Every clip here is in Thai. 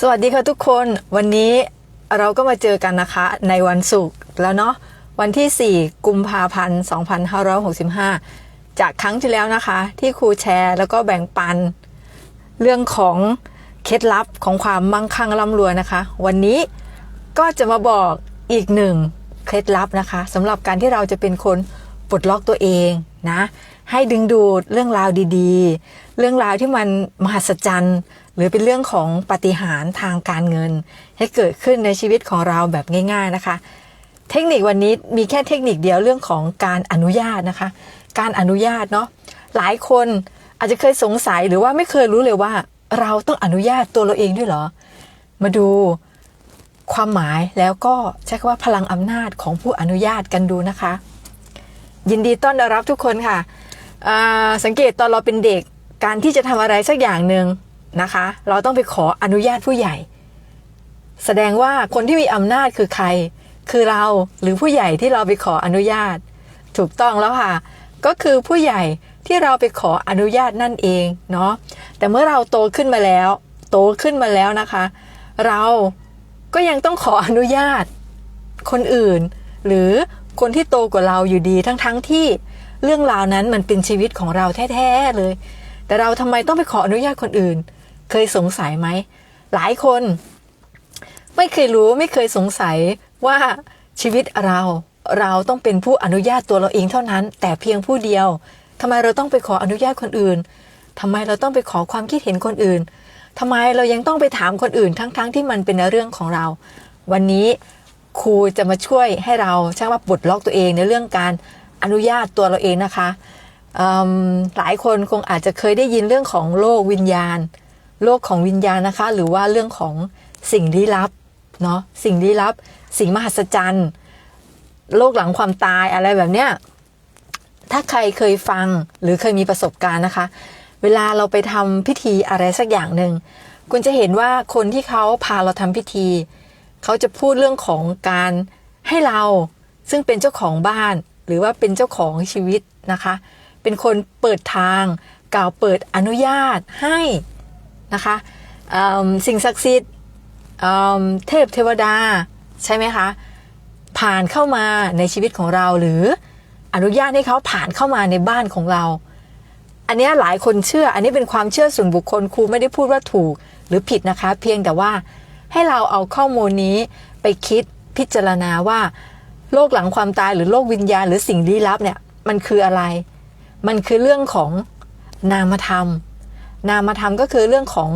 สวัสดีค่ะทุกคนวันนี้เราก็มาเจอกันนะคะในวันศุกร์แล้วเนาะวันที่ 4 กุมภาพันธ์ 2565 จากครั้งที่แล้วนะคะ ที่ครูแชร์แล้วก็แบ่งปัน เรื่องของเคล็ดลับของความมั่งคั่งร่ำรวยนะคะ วันนี้ก็จะมาบอกอีกหนึ่งเคล็ดลับนะคะสำหรับการที่เราจะเป็นคนปลดล็อกตัวเองนะให้ดึงดูดเรื่องราวดีๆ เรื่องราวที่มันมหัศจรรย์ หรือเป็นเรื่องของปฏิหารทางการเงิน ให้เกิดขึ้นในชีวิตของเราแบบง่าย ๆนะคะ เทคนิควันนี้มีแค่เทคนิคเดียวเรื่องของการอนุญาตนะคะ การอนุญาตเนาะหลายคนอาจจะเคยสงสัยหรือว่าไม่เคยรู้เลยว่า เราต้องอนุญาตตัวเราเองด้วยเหรอ มาดูความหมายแล้วก็ใช้คำว่าพลังอำนาจของผู้อนุญาตกันดูนะคะ ยินดีต้อนรับทุกคนค่ะสังเกตตอนเราเป็นเด็กการที่จะทำอะไรสักอย่างหนึ่ง นะคะ เราต้องไปขออนุญาตผู้ใหญ่ แสดงว่าคนที่มีอำนาจคือใคร คือเราหรือผู้ใหญ่ที่เราไปขออนุญาต ถูกต้องแล้วค่ะ ก็คือผู้ใหญ่ที่เราไปขออนุญาตนั่นเองเนาะแต่เมื่อเราโตขึ้นมาแล้ว โตขึ้นมาแล้วนะคะ เราก็ยังต้องขออนุญาต คนอื่น หรือคนที่โตกว่าเราอยู่ดีทั้งๆทที่เรื่องราวนั้นมันเป็นชีวิตของเราแท้ๆเลย แต่เราทำไมต้องไปขออนุญาตคนอื่น เคยสงสัยไหม หลายคน ไม่เคยรู้ไม่เคยสงสัยว่าชีวิตเราเราต้องเป็นผู้อนุญาตตัวเราเองเท่านั้น แต่เพียงผู้เดียวทำไมเราต้องไปขออนุญาตคนอื่นทำไมเราต้องไปขอความคิดเห็นคนอื่นทำไมเรายังต้องไปถามคนอื่นทั้งๆทที่มันเป็นเรื่องของเรา วันนี้ครูจะมาช่วยให้เราใช้ว่าปลดล็อกตัวเองในเรื่องการอนุญาตตัวเราเองนะคะหลายคนคงอาจจะเคยได้ยินเรื่องของโลกวิญญาณ โลกของวิญญาณนะคะ หรือว่าเรื่องของสิ่งลี้ลับเนาะสิ่งลี้ลับ สิ่งมหัศจรรย์ โลกหลังความตายอะไรแบบเนี้ยถ้าใครเคยฟังหรือเคยมีประสบการณ์นะคะ เวลาเราไปทำพิธีอะไรสักอย่างหนึ่งคุณจะเห็นว่าคนที่เขาพาเราทำพิธี เขาจะพูดเรื่องของการให้เราซึ่งเป็นเจ้าของบ้าน หรือว่าเป็นเจ้าของชีวิตนะคะ เป็นคนเปิดทางกล่าวเปิดอนุญาตให้ นะคะสิ่งศักดิ์สิทธิ์เทพเทวดาใช่ไหมคะ ผ่านเข้ามาในชีวิตของเราหรืออนุญาตให้เขาผ่านเข้ามาในบ้านของเรา อันนี้หลายคนเชื่อ อันนี้เป็นความเชื่อส่วนบุคคลครูไม่ได้พูดว่าถูกหรือผิดนะคะ เพียงแต่ว่าให้เราเอาข้อมูลนี้ไปคิดพิจารณาว่า โลกหลังความตายหรือโลกวิญญาณหรือสิ่งลี้ลับเนี่ยมันคืออะไร มันคือเรื่องของนามธรรม นามธรรมก็คือเรื่องของ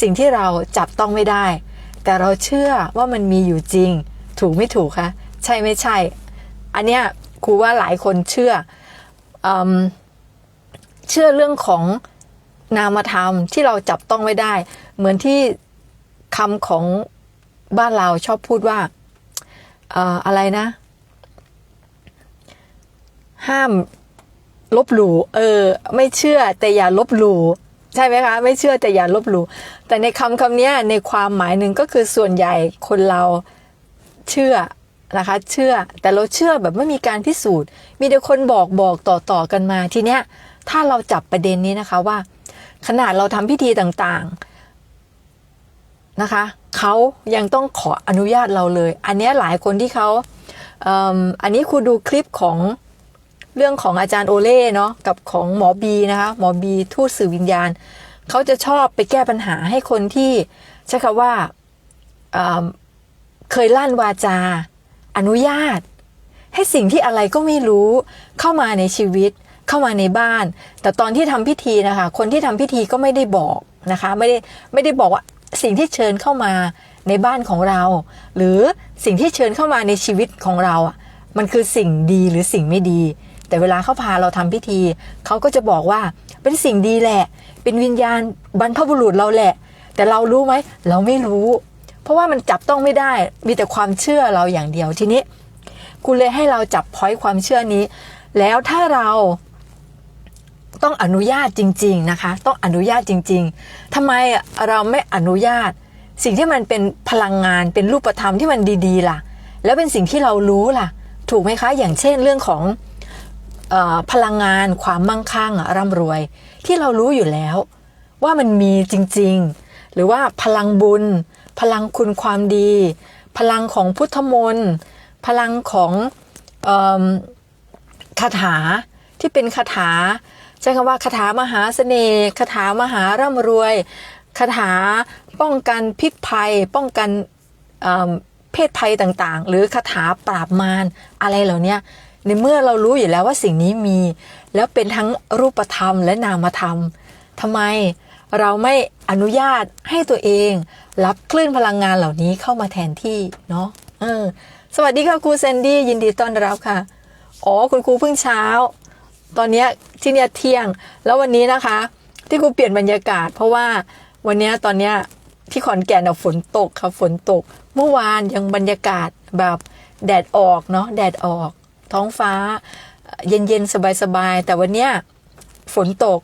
สิ่งที่เราจับต้องไม่ได้ แต่เราเชื่อว่ามันมีอยู่จริง ถูกไม่ถูกคะใช่ไม่ใช่ อันเนี้ยครูว่าหลายคนเชื่ออเชื่อเรื่องของนามธรรมที่เราจับต้องไม่ได้ เหมือนที่คำของบ้านเราชอบพูดว่าเอ่ออะไรนะ ห้ามลบหลู่เออ ไม่เชื่อแต่อย่าลบหลู่ ใช่ไหมคะ ไม่เชื่อแต่อย่าลบหลู่แต่ในคำคำนี้ในความหมายหนึ่งก็คือส่วนใหญ่คนเราเชื่อนะคะ เชื่อแต่เราเชื่อแบบไม่มีการพิสูจน์ มีแต่คนบอกบอกต่อต่อกันมาทีเนี้ยถ้าเราจับประเด็นนี้นะคะว่า ขนาดเราทำพิธีต่างๆนะคะเขายังต้องขออนุญาตเราเลย อันเนี้ยหลายคนที่เขาเอิ่มอันนี้ครูดูคลิปของ เรื่องของอาจารย์โอเล่เนาะกับของหมอบีนะคะหมอบีทูตสื่อวิญญาณ เขาจะชอบไปแก้ปัญหาให้คนที่ใช้คำว่าเเคยลั่นวาจา อนุญาต ให้สิ่งที่อะไรก็ไม่รู้เข้ามาในชีวิตเข้ามาในบ้าน แต่ตอนที่ทำพิธีนะคะ คนที่ทำพิธีก็ไม่ได้บอกนะคะ ไม่ได้ไม่ได้บอกว่าสิ่งที่เชิญเข้ามาในบ้านของเรา หรือสิ่งที่เชิญเข้ามาในชีวิตของเราอะมันคือสิ่งดีหรือสิ่งไม่ดี แต่เวลาเขาพาเราทำพิธี เขาก็จะบอกว่าเป็นสิ่งดีแหละ เป็นวิญญาณบรรพบุรุษเราแหละ แต่เรารู้ไหมเราไม่รู้ เพราะว่ามันจับต้องไม่ได้ มีแต่ความเชื่อเราอย่างเดียวทีนี้กูเลยให้เราจับพอยความเชื่อนี้ แล้วถ้าเราต้องอนุญาตจริง ๆนะคะ ต้องอนุญาตจริง ๆทำไมเราไม่อนุญาต สิ่งที่มันเป็นพลังงานเป็นรูปธรรมที่มันดีๆ ล่ะ แล้วเป็นสิ่งที่เรารู้ล่ะ ถูกไหมคะ อย่างเช่นเรื่องของ พลังงานความมั่งคั่งร่ำรวย ที่เรารู้อยู่แล้ว ว่ามันมีจริง ๆ หรือว่าพลังบุญ พลังคุณความดี พลังของพุทธมนต์พลังของเอิ่มคาถาที่เป็นคาถาใช้คำว่าคาถามหาเสน่ห์คาถามหาร่ำรวยคาถาป้องกันพิษภัย ป้องกันเเพศภัยต่างๆ หรือคาถาปราบมารอะไรเหล่านี้ ในเมื่อเรารู้อยู่แล้วว่าสิ่งนี้มี แล้วเป็นทั้งรูปธรรมและนามธรรมทำไมเราไม่อนุญาตให้ตัวเอง รับคลื่นพลังงานเหล่านี้เข้ามาแทนที่เนาะเออสวัสดีค่ะครูแซนดี้ยินดีต้อนรับค่ะอ๋อคุณครูเพิ่งเช้า ตอนนี้ที่เนี่ยเที่ยง แล้ววันนี้นะคะ ที่ครูเปลี่ยนบรรยากาศ เพราะว่าวันเนี้ยตอนเนี้ยที่ขอนแก่นอะฝนตกค่ะฝนตก เมื่อวานยังบรรยากาศแบบแดดออกเนาะแดดออก ท้องฟ้า เย็นๆ สบายๆ แต่วันเนี้ยฝนตก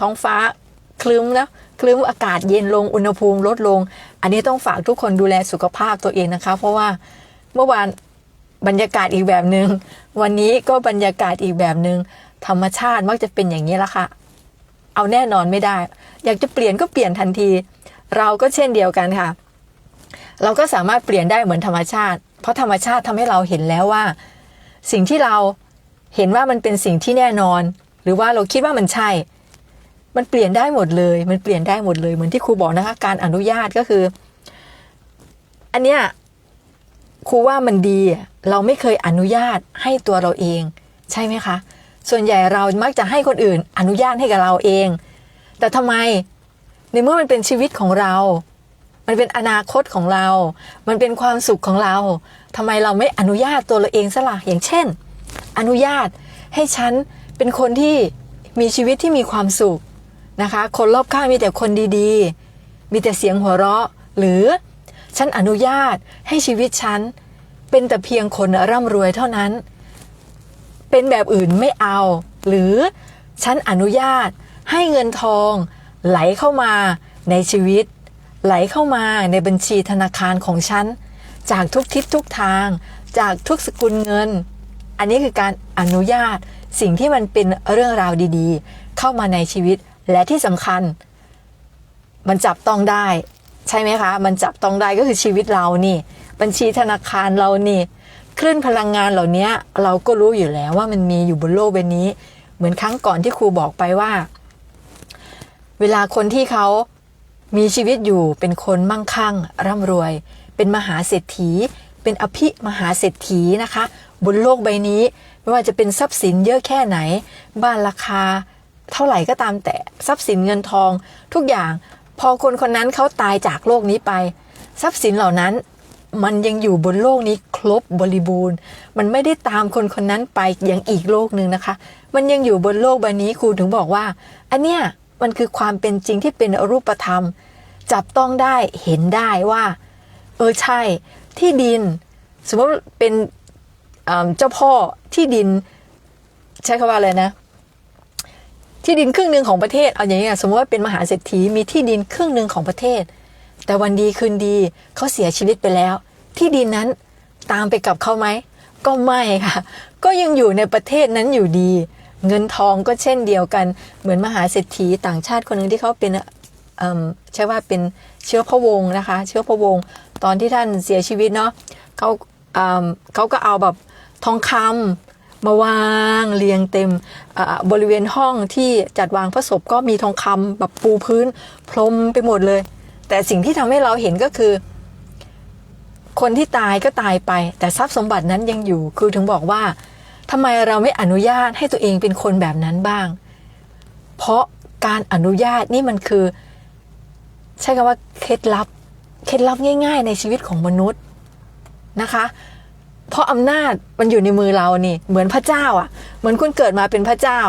ท้องฟ้าคลึ้มนะคลึ้มอากาศเย็นลงอุณหภูมิลดลง อันนี้ต้องฝากทุกคนดูแลสุขภาพตัวเองนะคะ เพราะว่าเมื่อวานบรรยากาศอีกแบบหนึง่งวันนี้ก็บรรยากาศอีกแบบหนึง่งธรรมชาติมักจะเป็นอย่างนี้ละค่ะ เอาแน่นอนไม่ได้ อยากจะเปลี่ยนก็เปลี่ยนทันที เราก็เช่นเดียวกันค่ะ เราก็สามารถเปลี่ยนได้เหมือนธรรมชาติ เพราะธรรมชาติทำให้เราเห็นแล้วว่า สิ่งที่เราเห็นว่ามันเป็นสิ่งที่แน่นอน หรือว่าเราคิดว่ามันใช่ มันเปลี่ยนได้หมดเลย มันเปลี่ยนได้หมดเลยเหมือนที่ครูบอกนะคะ การอนุญาตก็คือ อันเนี้ยครูว่ามันดีเราไม่เคยอนุญาตให้ตัวเราเอง ใช่ไหมคะ ส่วนใหญ่เรามักจะให้คนอื่นอนุญาตให้กับเราเอง แต่ทำไมในเมื่อมันเป็นชีวิตของเรา มันเป็นอนาคตของเรา มันเป็นความสุขของเรา ทำไมเราไม่อนุญาตตัวเราเองซะละ่ะอย่างเช่น อนุญาตให้ฉันเป็นคนที่มีชีวิตที่มีความสุขนะคะ คนรอบข้างมีแต่คนดีๆ มีแต่เสียงหัวเราะ หรือฉันอนุญาตให้ชีวิตฉันเป็นแต่เพียงคนร่ำรวยเท่านั้น เป็นแบบอื่นไม่เอา หรือฉันอนุญาตให้เงินทองไหลเข้ามาในชีวิต ไหลเข้ามาในบัญชีธนาคารของฉัน จากทุกทิศทุกทาง จากทุกสกุลเงิน อันนี้คือการอนุญาตสิ่งที่มันเป็นเรื่องราวดีๆ เข้ามาในชีวิตและที่สำคัญ มันจับต้องได้ ใช่ไหมคะ มันจับต้องได้ก็คือชีวิตเรานี่ บัญชีธนาคารเรานี่คลื่นพลังงานเหล่านี้เราก็รู้อยู่แล้วว่ามันมีอยู่บนโลกใบนี้ เหมือนครั้งก่อนที่ครูบอกไปว่า เวลาคนที่เขามีชีวิตอยู่เป็นคนมั่งคั่งร่ำรวย เป็นมหาเศรษฐี เป็นอภิมหาเศรษฐีนะคะ บนโลกใบนี้ ไม่ว่าจะเป็นทรัพย์สินเยอะแค่ไหน บ้านราคา เท่าไหร่ก็ตามแต่ทรัพย์สินเงินทอง ทุกอย่างพอคนคนนั้นเขาตายจากโลกนี้ไป ทรัพย์สินเหล่านั้นมันยังอยู่บนโลกนี้ครบบริบูรณ์ มันไม่ได้ตามคนคนนั้นไปยังอีกโลกหนึ่งนะคะ มันยังอยู่บนโลกใบนี้ครูถึงบอกว่า อันเนี้ยมันคือความเป็นจริงที่เป็นรูปธรรม จับต้องได้เห็นได้ว่า เออใช่ ที่ดิน สมมติเป็นเจ้าพ่อที่ดิน ใช้คำว่าอะไรนะ ที่ดินครึ่งหนึ่งของประเทศเอาอย่างนี้สมมติว่าเป็นมหาเศรษฐีมีที่ดินครึ่งหนึ่งของประเทศ แต่วันดีคืนดีเขาเสียชีวิตไปแล้ว ที่ดินนั้นตามไปกับเขาไหมก็ไม่ค่ะ ก็ยังอยู่ในประเทศนั้นอยู่ดี เงินทองก็เช่นเดียวกัน เหมือนมหาเศรษฐีต่างชาติคนหนึ่งที่เขาเป็นใช่ว่าเป็นเชื้อพระวงศ์นะคะ เชื้อพระวงศ์ ตอนที่ท่านเสียชีวิตเนาะเขาเเขาก็เอาแบบทองคำมาวางเรียงเต็มบริเวณห้องที่จัดวางพระศพก็มีทองคำแบบปูพื้น พรมไปหมดเลย แต่สิ่งที่ทำให้เราเห็นก็คือ คนที่ตายก็ตายไป แต่ทรัพย์สมบัตินั้นยังอยู่ คือถึงบอกว่าทำไมเราไม่อนุญาตให้ตัวเองเป็นคนแบบนั้นบ้าง เพราะการอนุญาตนี่มันคือ ใช้คำว่าเคล็ดลับ เคล็ดลับง่าย ๆ ในชีวิตของมนุษย์นะคะ เพราะอำนาจมันอยู่ในมือเรานี่ เหมือนพระเจ้าอะ เหมือนคุณเกิดมาเป็นพระเจ้า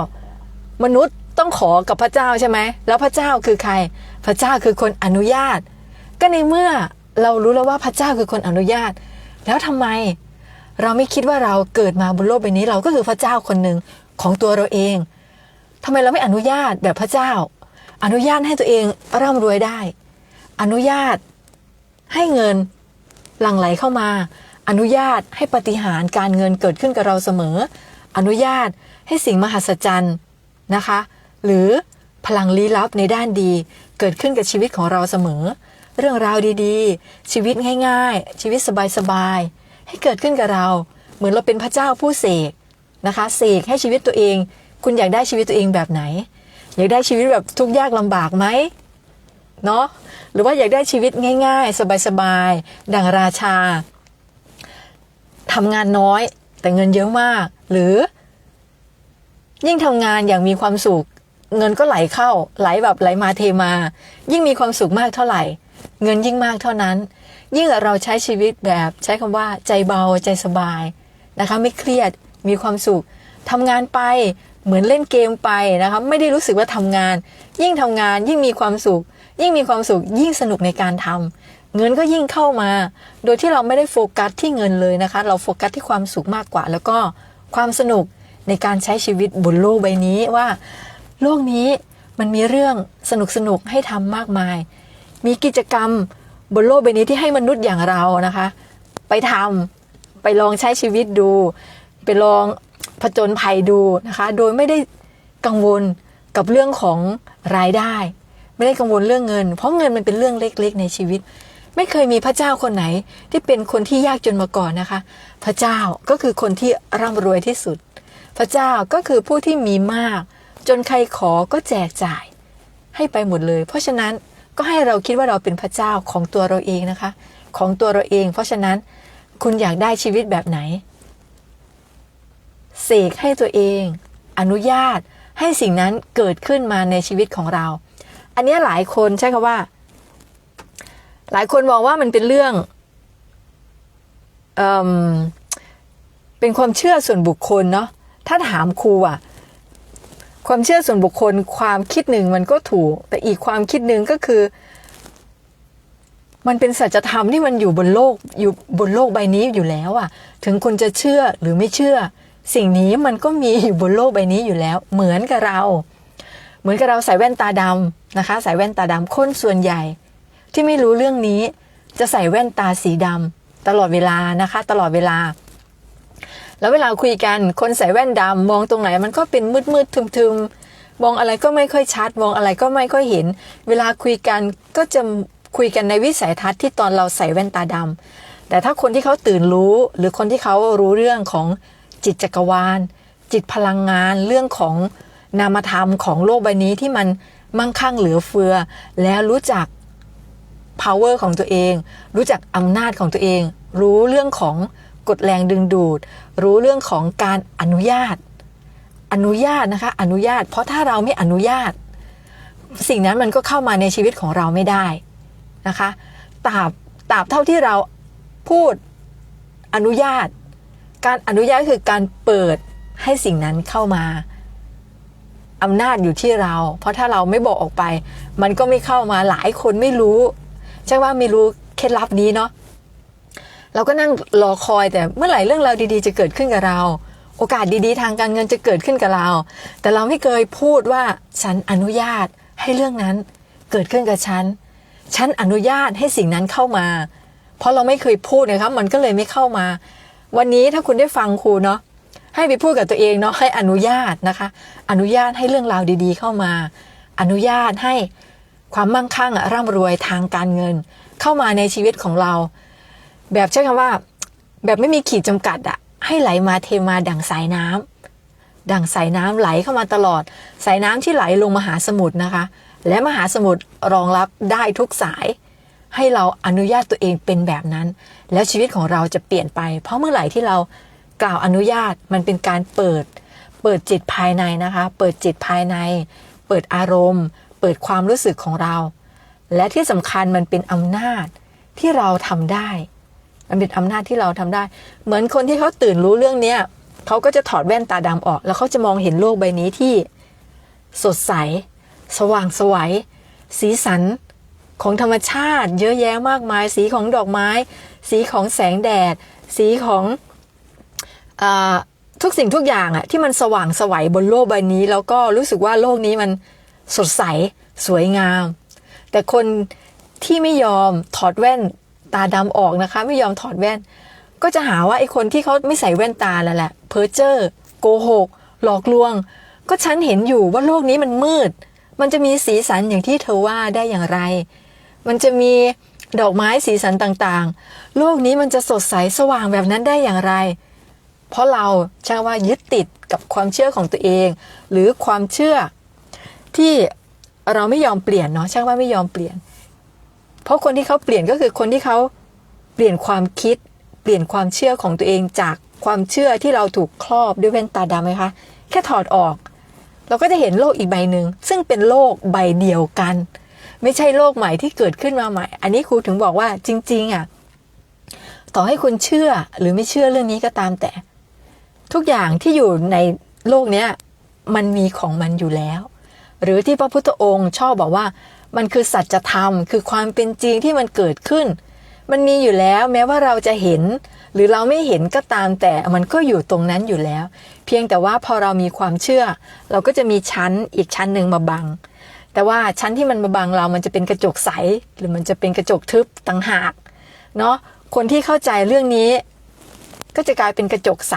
มนุษย์ต้องขอกับพระเจ้าใช่ไหม แล้วพระเจ้าคือใคร พระเจ้าคือคนอนุญาต ก็ในเมื่อเรารู้แล้วว่าพระเจ้าคือคนอนุญาต แล้วทำไมเราไม่คิดว่าเราเกิดมาบนโลกใบนี้ เราก็คือพระเจ้าคนหนึ่งของตัวเราเองทำไมเราไม่อนุญาตแบบพระเจ้า อนุญาตให้ตัวเองร่ำรวยได้ อนุญาต ให้เงินหลั่งไหลเข้ามา อนุญาตให้ปฏิหารการเงินเกิดขึ้นกับเราเสมอ อนุญาตให้สิ่งมหัศจรรย์นะคะ หรือพลังลี้ลับในด้านดี เกิดขึ้นกับชีวิตของเราเสมอ เรื่องราวดีๆ ชีวิตง่ายๆ ชีวิตสบายๆให้เกิดขึ้นกับเรา เหมือนเราเป็นพระเจ้าผู้เสกนะคะเสกให้ชีวิตตัวเอง คุณอยากได้ชีวิตตัวเองแบบไหน อยากได้ชีวิตแบบทุกข์ยากลำบากไหม เนาะหรือว่าอยากได้ชีวิตง่าย ๆ สบายๆดังราชาทำงานน้อยแต่เงินเยอะมาก หรือ ยิ่งทำงานอย่างมีความสุข เงินก็ไหลเข้า ไหลแบบไหลมาเทมา ยิ่งมีความสุขมากเท่าไหร่ เงินยิ่งมากเท่านั้น ยิ่งเราใช้ชีวิตแบบใช้คำว่า ใจเบาใจสบายนะคะ ไม่เครียดมีความสุขทำงานไปเหมือนเล่นเกมไปนะคะ ไม่ได้รู้สึกว่าทำงาน ยิ่งทำงานยิ่งมีความสุข ยิ่งมีความสุขยิ่งสนุกในการทำเงินก็ยิ่งเข้ามา โดยที่เราไม่ได้โฟกัสที่เงินเลยนะคะ เราโฟกัสที่ความสุขมากกว่า แล้วก็ความสนุกในการใช้ชีวิตบนโลกใบนี้ว่า โลกนี้มันมีเรื่องสนุกสนุกๆให้ทำมากมาย มีกิจกรรมบนโลกใบนี้ที่ให้มนุษย์อย่างเรานะคะ ไปทำไปลองใช้ชีวิตดู ไปลองผจญภัยดูนะคะ โดยไม่ได้กังวลกับเรื่องของรายได้ ไม่ได้กังวลเรื่องเงิน เพราะเงินมันเป็นเรื่องเล็กๆ ในชีวิต ไม่เคยมีพระเจ้าคนไหน ที่เป็นคนที่ยากจนมาก่อนนะคะ พระเจ้าก็คือคนที่ร่ำรวยที่สุด พระเจ้าก็คือผู้ที่มีมาก จนใครขอก็แจกจ่าย ให้ไปหมดเลย เพราะฉะนั้นก็ให้เราคิดว่าเราเป็นพระเจ้าของตัวเราเองนะคะ ของตัวเราเอง เพราะฉะนั้นคุณอยากได้ชีวิตแบบไหน เสกให้ตัวเอง อนุญาตให้สิ่งนั้นเกิดขึ้นมาในชีวิตของเรา อันนี้หลายคนใช่คำว่า หลายคนมองว่ามันเป็นเรื่องเอมเป็นความเชื่อส่วนบุคคลเนาะถ้าถามครูอะความเชื่อส่วนบุคคลความคิดหนึ่งมันก็ถูก แต่อีกความคิดหนึ่งก็คือ มันเป็นสัจธรรมที่มันอยู่บนโลกอยู่บนโลกใบนี้อยู่แล้วอะถึงคุณจะเชื่อหรือไม่เชื่อ สิ่งนี้มันก็มีอยู่บนโลกใบนี้อยู่แล้ว เหมือนกับเรา มือนกับเราใส่แว่นตาดำนะคะ ใส่แว่นตาดำคนส่วนใหญ่ ที่ไม่รู้เรื่องนี้ จะใส่แว่นตาสีดำตลอดเวลานะคะ ตลอดเวลา แล้วเวลาคุยกันคนใส่แว่นดำมองตรงไหนมันก็เป็นมืดมืดทึมทึมมองอะไรก็ไม่ค่อยชัด มองอะไรก็ไม่ค่อยเห็น เวลาคุยกันก็จะคุยกันในวิสัยทัศน์ที่ตอนเราใส่แว่นตาดำแต่ถ้าคนที่เขาตื่นรู้ หรือคนที่เขารู้เรื่องของจิตจักรวาล จิตพลังงานเรื่องของ นามธรรมของโลกใบนี้ที่มันมั่งคั่งเหลือเฟือ แล้วรู้จัก power ของตัวเอง รู้จักอำนาจของตัวเอง รู้เรื่องของกฎแรงดึงดูด รู้เรื่องของการอนุญาต อนุญาตนะคะ อนุญาต เพราะถ้าเราไม่อนุญาต สิ่งนั้นมันก็เข้ามาในชีวิตของเราไม่ได้นะคะตราบตราบเท่าที่เราพูดอนุญาต การอนุญาตคือการเปิดให้สิ่งนั้นเข้ามา อำนาจอยู่ที่เรา เพราะถ้าเราไม่บอกออกไป มันก็ไม่เข้ามาหลายคนไม่รู้ใช่ว่าไม่รู้เคล็ดลับนี้เนาะเราก็นั่งรอคอยแต่เมื่อไหร่เรื่องราวดีๆ จะเกิดขึ้นกับเรา โอกาสดีๆ ทางการเงินจะเกิดขึ้นกับเรา แต่เราไม่เคยพูดว่าฉันอนุญาตให้เรื่องนั้นเกิดขึ้นกับฉัน ฉันอนุญาตให้สิ่งนั้นเข้ามา เพราะเราไม่เคยพูดนะครับ มันก็เลยไม่เข้ามา วันนี้ถ้าคุณได้ฟังครูเนาะ ให้ไปพูดกับตัวเองเนาะให้อนุญาตนะคะ อนุญาตให้เรื่องราวดีๆ เข้ามา อนุญาตให้ความมั่งคั่งอะร่ำรวยทางการเงิน เข้ามาในชีวิตของเรา แบบใช้คำว่า แบบไม่มีขีดจำกัดอะให้ไหลมาเทมาดั่งสายน้ำดั่งสายน้ำไหลเข้ามาตลอด สายน้ำที่ไหลลงมหาสมุทรนะคะ และมหาสมุทรรองรับได้ทุกสายให้เราอนุญาตตัวเองเป็นแบบนั้น แล้วชีวิตของเราจะเปลี่ยนไป เพราะเมื่อไหร่ที่เรา กล่าวอนุญาตมันเป็นการเปิด เปิดจิตภายในนะคะ เปิดจิตภายใน เปิดอารมณ์ เปิดความรู้สึกของเรา และที่สำคัญมันเป็นอำนาจที่เราทำได้ มันเป็นอำนาจที่เราทำได้ เหมือนคนที่เขาตื่นรู้เรื่องเนี้ยเขาก็จะถอดแว่นตาดำออก แล้วเขาจะมองเห็นโลกใบนี้ที่ สดใส สว่างไสวัยสีสันของธรรมชาติ เยอะแยะมากมาย สีของดอกไม้ สีของแสงแดด สีของ ทุกสิ่งทุกอย่างอะที่มันสว่างไสวัยบนโลกใบนี้ แล้วก็รู้สึกว่าโลกนี้มันสดใสสวยงาม แต่คนที่ไม่ยอมถอดแว่นตาดำออกนะคะ ไม่ยอมถอดแว่น ก็จะหาว่าไอ้คนที่เขาไม่ใส่แว่นตาแล้วแหละเพอเจอร์โกหก หลอกลวง ก็ฉันเห็นอยู่ว่าโลกนี้มันมืด มันจะมีสีสันอย่างที่เธอว่าได้อย่างไร มันจะมีดอกไม้สีสันต่างๆ โลกนี้มันจะสดใสสว่างแบบนั้นได้อย่างไร เพราะเราใช่ว่ายึดติดกับความเชื่อของตัวเอง หรือความเชื่อที่เราไม่ยอมเปลี่ยนเนาะช่างว่าไม่ยอมเปลี่ยน เพราะคนที่เขาเปลี่ยนก็คือคนที่เขาเปลี่ยนความคิด เปลี่ยนความเชื่อของตัวเองจากความเชื่อที่เราถูกครอบด้วยแว่นตาดำไหมคะแค่ถอดออก เราก็จะเห็นโลกอีกใบหนึ่งซึ่งเป็นโลกใบเดียวกัน ไม่ใช่โลกใหม่ที่เกิดขึ้นมาใหม่ อันนี้ครูถึงบอกว่าจริง ๆอะต่อให้คุณเชื่อหรือไม่เชื่อเรื่องนี้ก็ตามแต่ ทุกอย่างที่อยู่ในโลกเนี้ยมันมีของมันอยู่แล้ว หรือที่พระพุทธองค์ชอบบอกว่า มันคือสัจธรรม คือความเป็นจริงที่มันเกิดขึ้น มันมีอยู่แล้วแม้ว่าเราจะเห็น หรือเราไม่เห็นก็ตามแต่มันก็อยู่ตรงนั้นอยู่แล้ว เพียงแต่ว่าพอเรามีความเชื่อ เราก็จะมีชั้นอีกชั้นหนึ่งมาบัง แต่ว่าชั้นที่มันมาบังเรามันจะเป็นกระจกใส หรือมันจะเป็นกระจกทึบต่างหากเนาะคนที่เข้าใจเรื่องนี้ ก็จะกลายเป็นกระจกใส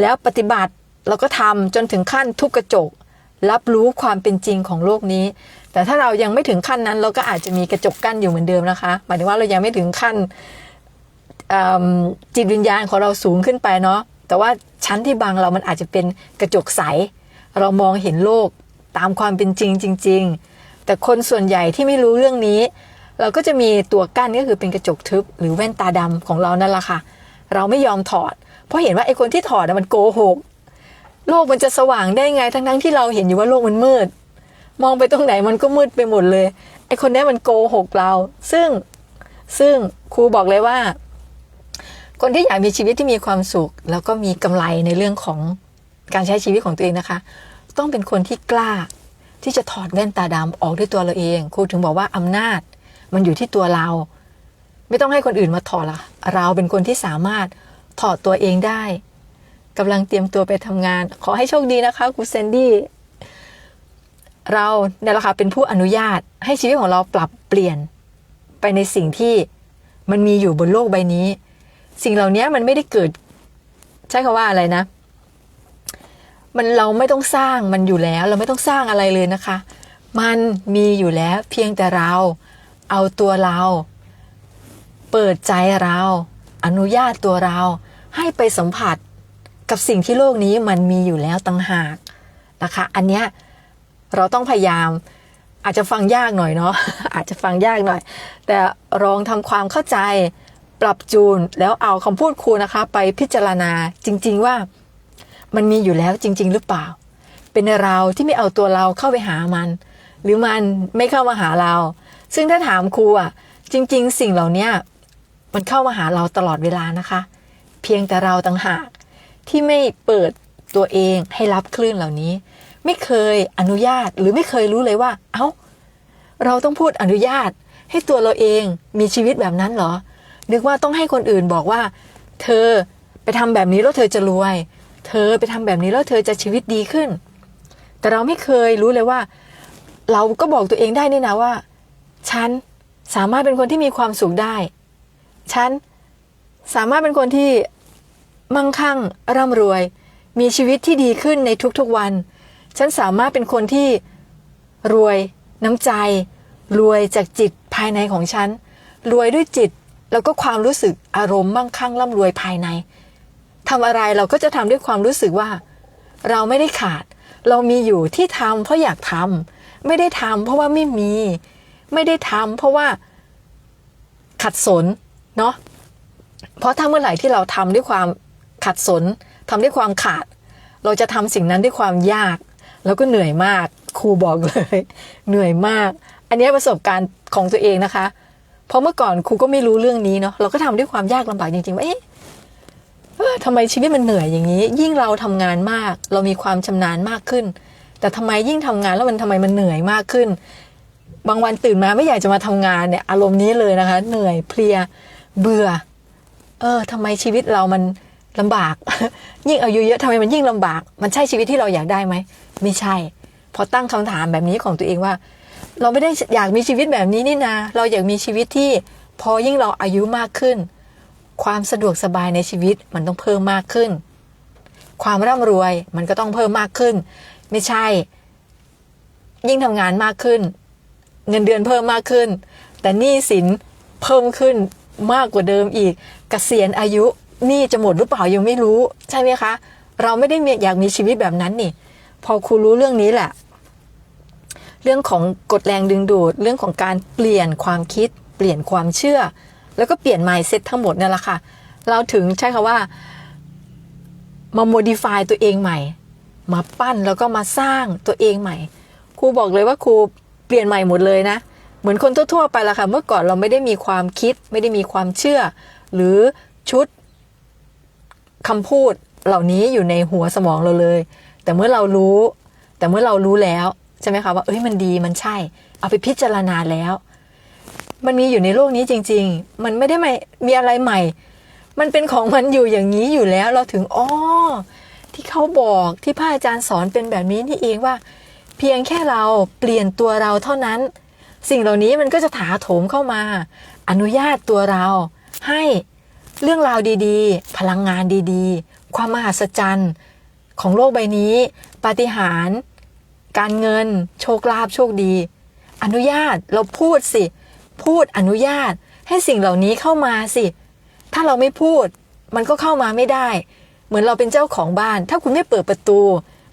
แล้วปฏิบัติเราก็ทำจนถึงขั้นทุบกระจก รับรู้ความเป็นจริงของโลกนี้ แต่ถ้าเรายังไม่ถึงขั้นนั้น เราก็อาจจะมีกระจกกั้นอยู่เหมือนเดิมนะคะ หมายถึงว่าเรายังไม่ถึงขั้นจิตวิญญาณของเราสูงขึ้นไปเนาะแต่ว่าชั้นที่บังเรามันอาจจะเป็นกระจกใส เรามองเห็นโลกตามความเป็นจริงจริง ๆ แต่คนส่วนใหญ่ที่ไม่รู้เรื่องนี้ เราก็จะมีตัวกั้นก็คือเป็นกระจกทึบ หรือแว่นตาดำของเรานั่นแหละค่ะ เราไม่ยอมถอด เพราะเห็นว่าไอ้คนที่ถอดอะมันโกหกโลกมันจะสว่างได้ไงทั้งๆที่เราเห็นอยู่ว่าโลกมันมืด มองไปตรงไหนมันก็มืดไปหมดเลยไอ้คนนี้มันโกหกเรา ซึ่งซึ่งครูบอกเลยว่า คนที่อยากมีชีวิตที่มีความสุข แล้วก็มีกำไรในเรื่องของการใช้ชีวิตของตัวเองนะคะ ต้องเป็นคนที่กล้าที่จะถอดแว่นตาดำออกด้วยตัวเราเองครูถึงบอกว่าอำนาจมันอยู่ที่ตัวเรา ไม่ต้องให้คนอื่นมาถอดละเราเป็นคนที่สามารถ ถอดตัวเองได้กำลังเตรียมตัวไปทำงาน ขอให้โชคดีนะคะครูเซนดี้เราเนี่ยละค่ะเป็นผู้อนุญาตให้ชีวิตของเราปรับเปลี่ยนไปในสิ่งที่มันมีอยู่บนโลกใบนี้ สิ่งเหล่านี้มันไม่ได้เกิด ใช้คำว่าอะไรนะ มันเราไม่ต้องสร้างมันอยู่แล้ว เราไม่ต้องสร้างอะไรเลยนะคะ มันมีอยู่แล้วเพียงแต่เราเอาตัวเรา เปิดใจเรา อนุญาตตัวเรา ให้ไปสัมผัสกับสิ่งที่โลกนี้มันมีอยู่แล้วต่างหากนะคะ อันเนี้ยเราต้องพยายามอาจจะฟังยากหน่อยเนาะอาจจะฟังยากหน่อย แต่ลองทำความเข้าใจปรับจูนแล้วเอาคำพูดครูนะคะ ไปพิจารณาจริง ๆว่ามันมีอยู่แล้วจริง ๆ หรือเปล่า เป็นเราที่ไม่เอาตัวเราเข้าไปหามัน หรือมันไม่เข้ามาหาเรา ซึ่งถ้าถามครูอะจริง ๆ สิ่งเหล่านี้มันเข้ามาหาเราตลอดเวลานะคะ เพียงแต่เราต่างหาก ที่ไม่เปิดตัวเองให้รับคลื่นเหล่านี้ ไม่เคยอนุญาตหรือไม่เคยรู้เลยว่า เอ้า เราต้องพูดอนุญาต ให้ตัวเราเองมีชีวิตแบบนั้นเหรอ นึกว่าต้องให้คนอื่นบอกว่า เธอไปทำแบบนี้แล้วเธอจะรวย เธอไปทำแบบนี้แล้วเธอจะชีวิตดีขึ้น แต่เราไม่เคยรู้เลยว่า เราก็บอกตัวเองได้นี่นะว่า ฉันสามารถเป็นคนที่มีความสุขได้ ฉันสามารถเป็นคนที่ มั่งคั่ง ร่ำรวย มีชีวิตที่ดีขึ้นในทุกๆวัน ฉันสามารถเป็นคนที่รวยน้ำใจ รวยจากจิตภายในของฉัน รวยด้วยจิตแล้วก็ความรู้สึกอารมณ์มั่งคั่งร่ำรวยภายในทำอะไรเราก็จะทำด้วยความรู้สึกว่า เราไม่ได้ขาด เรามีอยู่ที่ทำเพราะอยากทำไม่ได้ทำเพราะว่าไม่มี ไม่ได้ทำเพราะว่าขัดสนเนาะเพราะถ้าเมื่อไหร่ที่เราทำด้วยความ ขัดสนทำด้วยความขาด เราจะทำสิ่งนั้นด้วยความยาก แล้วก็เหนื่อยมากครูบอกเลย เหนื่อยมาก อันนี้ประสบการณ์ของตัวเองนะคะ เพราะเมื่อก่อนครูก็ไม่รู้เรื่องนี้เนาะเราก็ทำด้วยความยากลำบากจริงๆว่าเอ๊ะทำไมชีวิตมันเหนื่อยอย่างนี้ ยิ่งเราทำงานมาก เรามีความชำนาญมากขึ้น แต่ทำไมยิ่งทำงานแล้วมันทำไมมันเหนื่อยมากขึ้น บางวันตื่นมาไม่อยากจะมาทำงานเนี่ย อารมณ์นี้เลยนะคะ เหนื่อยเพลียเบื่อ เออทำไมชีวิตเรามัน ลำบาก ยิ่งอายุเยอะทำไมมันยิ่งลำบาก มันใช่ชีวิตที่เราอยากได้ไหม ไม่ใช่ พอตั้งคำถามแบบนี้ของตัวเองว่า เราไม่ได้อยากมีชีวิตแบบนี้นี่นา เราอยากมีชีวิตที่พอยิ่งเราอายุมากขึ้น ความสะดวกสบายในชีวิตมันต้องเพิ่มมากขึ้น ความร่ำรวยมันก็ต้องเพิ่มมากขึ้น ไม่ใช่ ยิ่งทำงานมากขึ้น เงินเดือนเพิ่มมากขึ้น แต่หนี้สินเพิ่มขึ้นมากกว่าเดิมอีกกเกษียณอายุ หนี้จะหมดหรือเปล่ายังไม่รู้ใช่ไหมคะ เราไม่ได้มีอยากมีชีวิตแบบนั้นนี่ พอครูรู้เรื่องนี้แหละ เรื่องของกฎแรงดึงดูด เรื่องของการเปลี่ยนความคิด เปลี่ยนความเชื่อ แล้วก็เปลี่ยน mindset ทั้งหมดนั่นแหละค่ะ เราถึงใช้คำว่ามา modify ตัวเองใหม่ มาปั้นแล้วก็มาสร้างตัวเองใหม่ ครูบอกเลยว่าครูเปลี่ยนใหม่หมดเลยนะ เหมือนคนทั่วๆไปละค่ะ เมื่อก่อนเราไม่ได้มีความคิด ไม่ได้มีความเชื่อ หรือชุด คำพูดเหล่านี้อยู่ในหัวสมองเราเลย แต่เมื่อเรารู้ แต่เมื่อเรารู้แล้วใช่ไหมคะว่าเอ้ยมันดีมันใช่ เอาไปพิจารณาแล้ว มันมีอยู่ในโลกนี้จริง ๆ มันไม่ได้ไม่มีอะไรใหม่ มันเป็นของมันอยู่อย่างนี้อยู่แล้วเราถึงอ๋อที่เขาบอกที่พระอาจารย์สอนเป็นแบบนี้นี่เองว่า เพียงแค่เราเปลี่ยนตัวเราเท่านั้น สิ่งเหล่านี้มันก็จะถาโถมเข้ามา อนุญาตตัวเราให้ เรื่องราวดีๆ พลังงานดีๆ ความมหัศจรรย์ของโลกใบนี้ ปาฏิหาริย์การเงิน โชคลาภโชคดี อนุญาตเราพูดสิ พูดอนุญาตให้สิ่งเหล่านี้เข้ามาสิ ถ้าเราไม่พูด มันก็เข้ามาไม่ได้ เหมือนเราเป็นเจ้าของบ้าน ถ้าคุณไม่เปิดประตู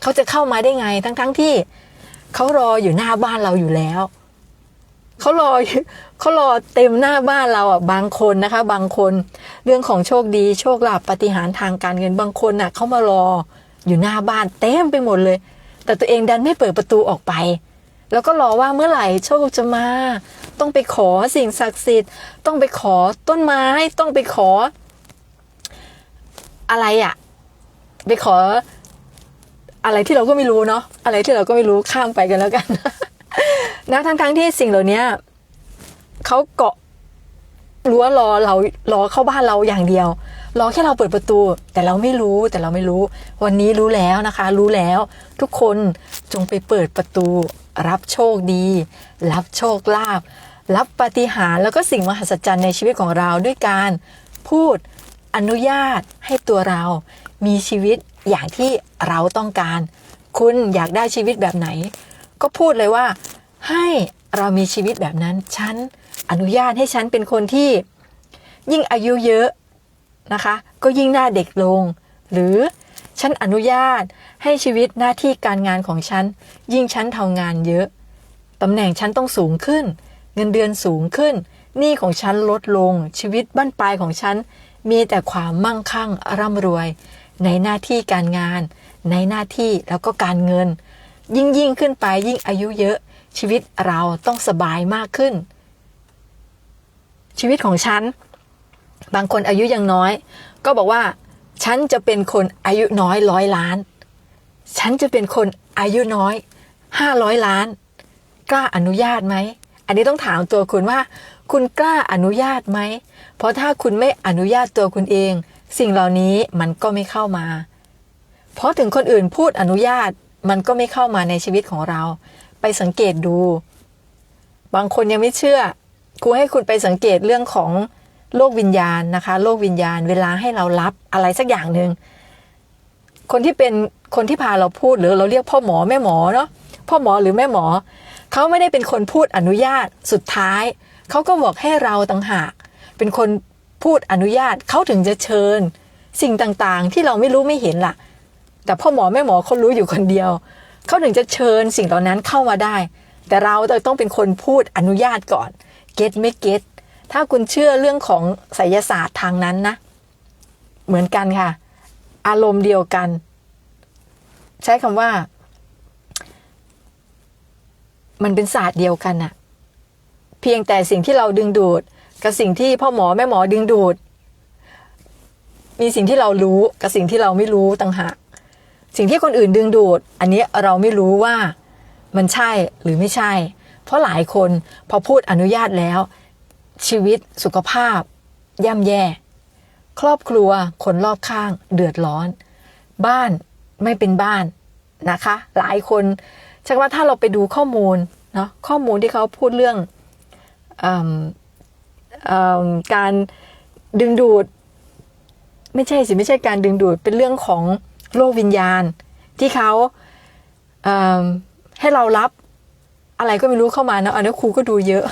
เขาจะเข้ามาได้ไงทั้งๆทที่ เขารออยู่หน้าบ้านเราอยู่แล้ว เขารอเขารอเต็มหน้าบ้านเราอะบางคนนะคะ บางคนเรื่องของโชคดีโชคลาภปฏิหารทางการเงินบางคนน่ะเขามารออยู่หน้าบ้านเต็มไปหมดเลย แต่ตัวเองดันไม่เปิดประตูออกไป แล้วก็รอว่าเมื่อไหร่โชคจะมา ต้องไปขอสิ่งศักดิ์สิทธิ์ ต้องไปขอต้นไม้ต้องไปขอ อะไรอะ ไปขออะไรที่เราก็ไม่รู้เนาะอะไรที่เราก็ไม่รู้ข้ามไปกันแล้วกัน นะทั้งๆทที่สิ่งเหล่านี้เขาเกาะรั้วรอเรารอเข้าบ้านเราอย่างเดียว รอแค่เราเปิดประตู แต่เราไม่รู้แต่เราไม่รู้ วันนี้รู้แล้วนะคะ รู้แล้ว ทุกคนจงไปเปิดประตู รับโชคดี รับโชคลาภรับปาฏิหาริย์แล้วก็สิ่งมหัศจรรย์ในชีวิตของเราด้วยการพูดอนุญาตให้ตัวเรา มีชีวิตอย่างที่เราต้องการ คุณอยากได้ชีวิตแบบไหน ก็พูดเลยว่า ให้เรามีชีวิตแบบนั้น ฉันอนุญาตให้ฉันเป็นคนที่ยิ่งอายุเยอะนะคะ ก็ยิ่งหน้าเด็กลง หรือฉันอนุญาตให้ชีวิตหน้าที่การงานของฉัน ยิ่งฉันทำงานเยอะตำแหน่งฉันต้องสูงขึ้น เงินเดือนสูงขึ้นหนี้ของฉันลดลง ชีวิตบ้านปลายของฉัน มีแต่ความมั่งคั่งร่ำรวย ในหน้าที่การงาน ในหน้าที่แล้วก็การเงิน ยิ่งยิ่งขึ้นไปยิ่งอายุเยอะ ชีวิตเราต้องสบายมากขึ้น ชีวิตของฉัน บางคนอายุยังน้อย ก็บอกว่า ฉันจะเป็นคนอายุน้อยร้อยล้าน ฉันจะเป็นคนอายุน้อยห้าร้อยล้าน กล้าอนุญาตไหม อันนี้ต้องถามตัวคุณว่า คุณกล้าอนุญาตไหม เพราะถ้าคุณไม่อนุญาตตัวคุณเอง สิ่งเหล่านี้มันก็ไม่เข้ามา เพราะถึงคนอื่นพูดอนุญาต มันก็ไม่เข้ามาในชีวิตของเรา ไปสังเกตดู บางคนยังไม่เชื่อครูให้คุณไปสังเกตเรื่องของโลกวิญญาณนะคะ โลกวิญญาณ เวลาให้เรารับอะไรสักอย่างหนึ่งคนที่เป็นคนที่พาเราพูดหรือเราเรียกพ่อหมอแม่หมอเนาะพ่อหมอหรือแม่หมอ เขาไม่ได้เป็นคนพูดอนุญาตสุดท้าย เขาก็บอกให้เราต่างหาก เป็นคนพูดอนุญาตเขาถึงจะเชิญ สิ่งต่างๆ ที่เราไม่รู้ไม่เห็นล่ะ แต่พ่อหมอแม่หมอเขารู้อยู่คนเดียว เขาถึงจะเชิญสิ่งเหล่านั้นเข้ามาได้ แต่เราต้องเป็นคนพูดอนุญาตก่อน เก็ตไม่เก็ตถ้าคุณเชื่อเรื่องของไสยศาสตร์ทางนั้นนะ เหมือนกันค่ะ อารมณ์เดียวกัน ใช้คำว่า มันเป็นศาสตร์เดียวกันอะเพียงแต่สิ่งที่เราดึงดูด กับสิ่งที่พ่อหมอแม่หมอดึงดูด มีสิ่งที่เรารู้กับสิ่งที่เราไม่รู้ต่างหาก สิ่งที่คนอื่นดึงดูด อันนี้เราไม่รู้ว่ามันใช่หรือไม่ใช่ เพราะหลายคนพอพูดอนุญาตแล้ว ชีวิตสุขภาพ ย่ำแย่ ครอบครัวคนรอบข้างเดือดร้อน บ้านไม่เป็นบ้านนะคะ หลายคนชักว่าถ้าเราไปดูข้อมูลเนาะข้อมูลที่เขาพูดเรื่องออการดึงดูด ไม่ใช่สิไม่ใช่การดึงดูดเป็นเรื่องของ โลกวิญญาณ ที่เขาให้เรารับอะไรก็ไม่รู้เข้ามานะอันนี้ครูก็ดูเยอะ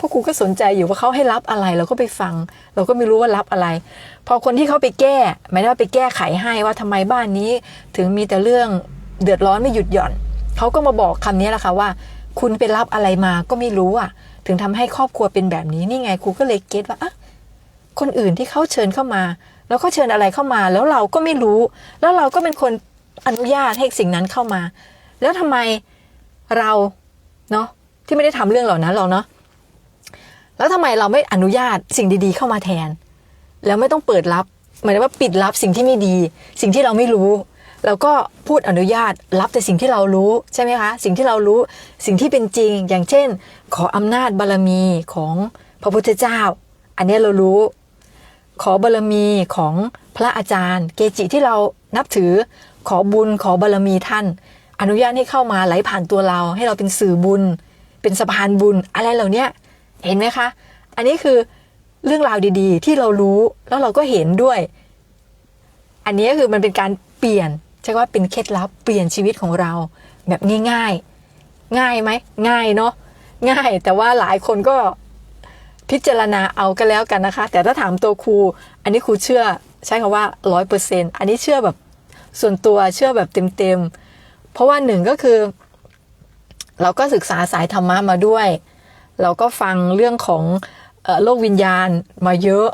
พราะครูก็สนใจอยู่ว่าเขาให้รับอะไรเราก็ไปฟัง เราก็ไม่รู้ว่ารับอะไร พอคนที่เขาไปแก้หมายถึงว่าไปแก้ไขให้ว่าทำไมบ้านนี้ ถึงมีแต่เรื่องเดือดร้อนไม่หยุดหย่อนเขาก็มาบอกคำนี้แหละค่ะว่า คุณไปรับอะไรมาก็ไม่รู้อะ ถึงทำให้ครอบครัวเป็นแบบนี้นี่ไงครูก็เลยเก็ตว่าอะคนอื่นที่เขาเชิญเข้ามา แล้วก็เชิญอะไรเข้ามา แล้วเราก็ไม่รู้ แล้วเราก็เป็นคนอนุญาตให้สิ่งนั้นเข้ามา แล้วทำไมเราเนาะที่ไม่ได้ทำเรื่องเหล่านั้นหรอกเนาะแล้วทำไมเราไม่อนุญาตสิ่งดีๆ เข้ามาแทน แล้วไม่ต้องเปิดรับหมายถึงว่าปิดรับสิ่งที่ไม่ดี สิ่งที่เราไม่รู้ แล้วก็พูดอนุญาตรับแต่สิ่งที่เรารู้ใช่ไหมคะสิ่งที่เรารู้สิ่งที่เป็นจริง อย่างเช่น ขออำนาจบารมีของพระพุทธเจ้า อันนี้เรารู้ ขอบารมีของพระอาจารย์ เกจิที่เรานับถือ ขอบุญขอบารมีท่าน อนุญาตให้เข้ามาไหลผ่านตัวเรา ให้เราเป็นสื่อบุญ เป็นสะพานบุญอะไรเหล่านี้เห็นไหมคะ อันนี้คือเรื่องราวดีๆ ที่เรารู้แล้วเราก็เห็นด้วย อันนี้คือมันเป็นการเปลี่ยนใช่ว่าเป็นเคล็ดลับเปลี่ยนชีวิตของเราแบบง่ายๆ ง่ายไหมง่ายเนาะง่ายแต่ว่าหลายคนก็ พิจารณาเอากันแล้วกันนะคะ แต่ถ้าถามตัวครู อันนี้ครูเชื่อใช้คำว่าร้อยเปอร์เซ็นอันนี้เชื่อแบบส่วนตัวเชื่อแบบเต็มๆ เพราะว่าหนึ่งก็คือ เราก็ศึกษาสายธรรมะมาด้วย เราก็ฟังเรื่องของโลกวิญญาณมาเยอะ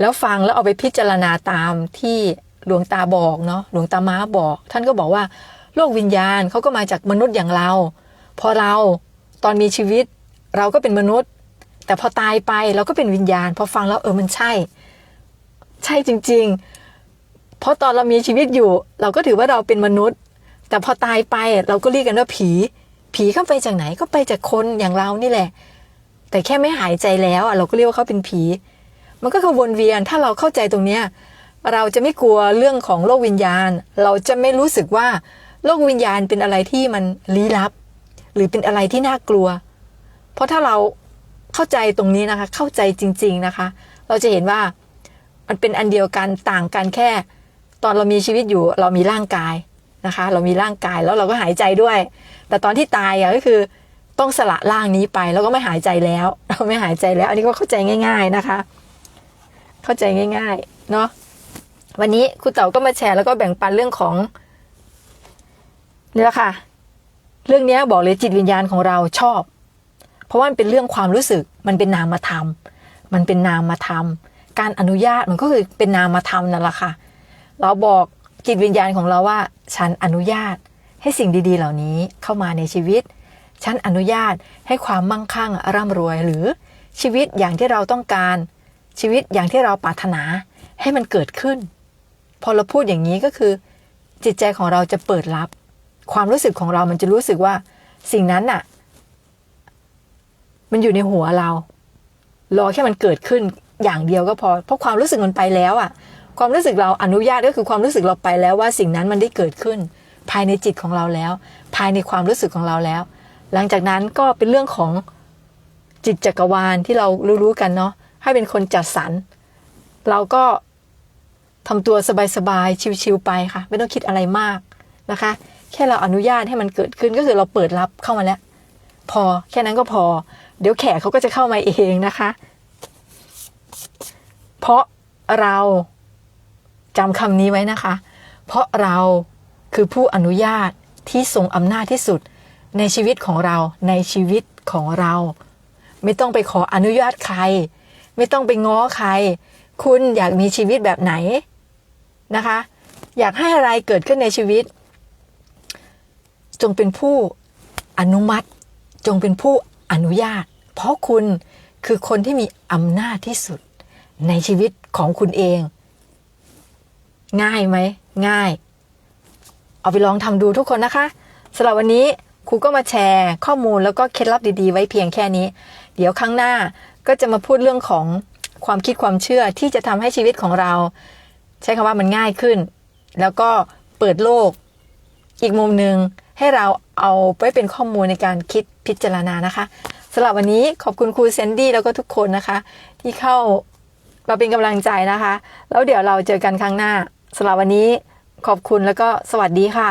แล้วฟังแล้วเอาไปพิจารณาตามที่หลวงตาบอกเนาะหลวงตาม้าบอก ท่านก็บอกว่า โลกวิญญาณเขาก็มาจากมนุษย์อย่างเรา พอเราตอนมีชีวิตเราก็เป็นมนุษย์ แต่พอตายไปเราก็เป็นวิญญาณ พอฟังแล้วเออมันใช่ ใช่จริง ๆ เพราะตอนเรามีชีวิตอยู่ เราก็ถือว่าเราเป็นมนุษย์ แต่พอตายไปเราก็เรียกกันว่าผี ผีเข้าไปจากไหนก็ไปจากคนอย่างเรานี่แหละ แต่แค่ไม่หายใจแล้วเราก็เรียกว่าเขาเป็นผี มันก็คือวนเวียนถ้าเราเข้าใจตรงเนี้ยเราจะไม่กลัวเรื่องของโลกวิญญาณ เราจะไม่รู้สึกว่าโลกวิญญาณเป็นอะไรที่มันลี้ลับ หรือเป็นอะไรที่น่ากลัว เพราะถ้าเรา เข้าใจตรงนี้นะคะ เข้าใจจริง ๆนะคะ เราจะเห็นว่ามันเป็นอันเดียวกันต่างกันแค่ ตอนเรามีชีวิตอยู่เรามีร่างกายนะคะ เรามีร่างกายแล้วเราก็หายใจด้วย แต่ตอนที่ตายอะก็คือต้องสละร่างนี้ไปแล้วก็ไม่หายใจแล้ว เราไม่หายใจแล้ว อันนี้ก็เข้าใจง่าย ๆนะคะ เข้าใจง่าย ๆ เนาะวันนี้ครูเต๋าก็มาแชร์แล้วก็แบ่งปันเรื่องของนี่แหละค่ะ เรื่องนี้บอกเลยจิตวิญญาณของเราชอบ เพราะว่ามันเป็นเรื่องความรู้สึก มันเป็นนามธรรม มันเป็นนามธรรม การอนุญาตมันก็คือเป็นนามธรรมนั่นแหละค่ะ เราบอกจิตวิญญาณของเราว่า ฉันอนุญาตให้สิ่งดีๆ เหล่านี้เข้ามาในชีวิต ฉันอนุญาตให้ความมั่งคั่งร่ำรวยหรือชีวิตอย่างที่เราต้องการ ชีวิตอย่างที่เราปรารถนาให้มันเกิดขึ้น พอเราพูดอย่างนี้ก็คือ จิตใจของเราจะเปิดรับ ความรู้สึกของเรามันจะรู้สึกว่า สิ่งนั้นน่ะ มันอยู่ในหัวเรา รอแค่มันเกิดขึ้นอย่างเดียวก็พอ เพราะความรู้สึกมันไปแล้วอะความรู้สึกเราอนุญาตก็คือความรู้สึกเราไปแล้วว่าสิ่งนั้นมันได้เกิดขึ้น ภายในจิตของเราแล้ว ภายในความรู้สึกของเราแล้ว หลังจากนั้นก็เป็นเรื่องของจิตจักรวาลที่เรารู้ๆกันเนาะให้เป็นคนจัดสรรเราก็ทำตัวสบายๆชิวๆไปค่ะ ไม่ต้องคิดอะไรมากนะคะ แค่เราอนุญาตให้มันเกิดขึ้นก็คือเราเปิดรับเข้ามาแล้ว พอแค่นั้นก็พอ เดี๋ยวแขกเขาก็จะเข้ามาเองนะคะ เพราะเราจำคำนี้ไว้นะคะ เพราะเราคือผู้อนุญาตที่ทรงอำนาจที่สุดในชีวิตของเราในชีวิตของเรา ไม่ต้องไปขออนุญาตใคร ไม่ต้องไปง้อใคร คุณอยากมีชีวิตแบบไหนนะคะ อยากให้อะไรเกิดขึ้นในชีวิต จงเป็นผู้อนุมัติ จงเป็นผู้อนุญาต เพราะคุณคือคนที่มีอำนาจที่สุดในชีวิตของคุณเอง ง่ายไหม ง่าย เอาไปลองทำดูทุกคนนะคะสำหรับวันนี้ครูก็มาแชร์ข้อมูลแล้วก็เคล็ดลับดีๆ ไว้เพียงแค่นี้ เดี๋ยวครั้งหน้าก็จะมาพูดเรื่องของความคิดความเชื่อที่จะทำให้ชีวิตของเรา ใช้คำว่ามันง่ายขึ้น แล้วก็เปิดโลก อีกมุมหนึ่งให้เราเอาไว้เป็นข้อมูลในการคิดพิจารณานะคะ สำหรับวันนี้ขอบคุณครูเซนดี้แล้วก็ทุกคนนะคะ ที่เข้ามาเป็นกำลังใจนะคะ แล้วเดี๋ยวเราเจอกันครั้งหน้าสำหรับวันนี้ขอบคุณแล้วก็สวัสดีค่ะ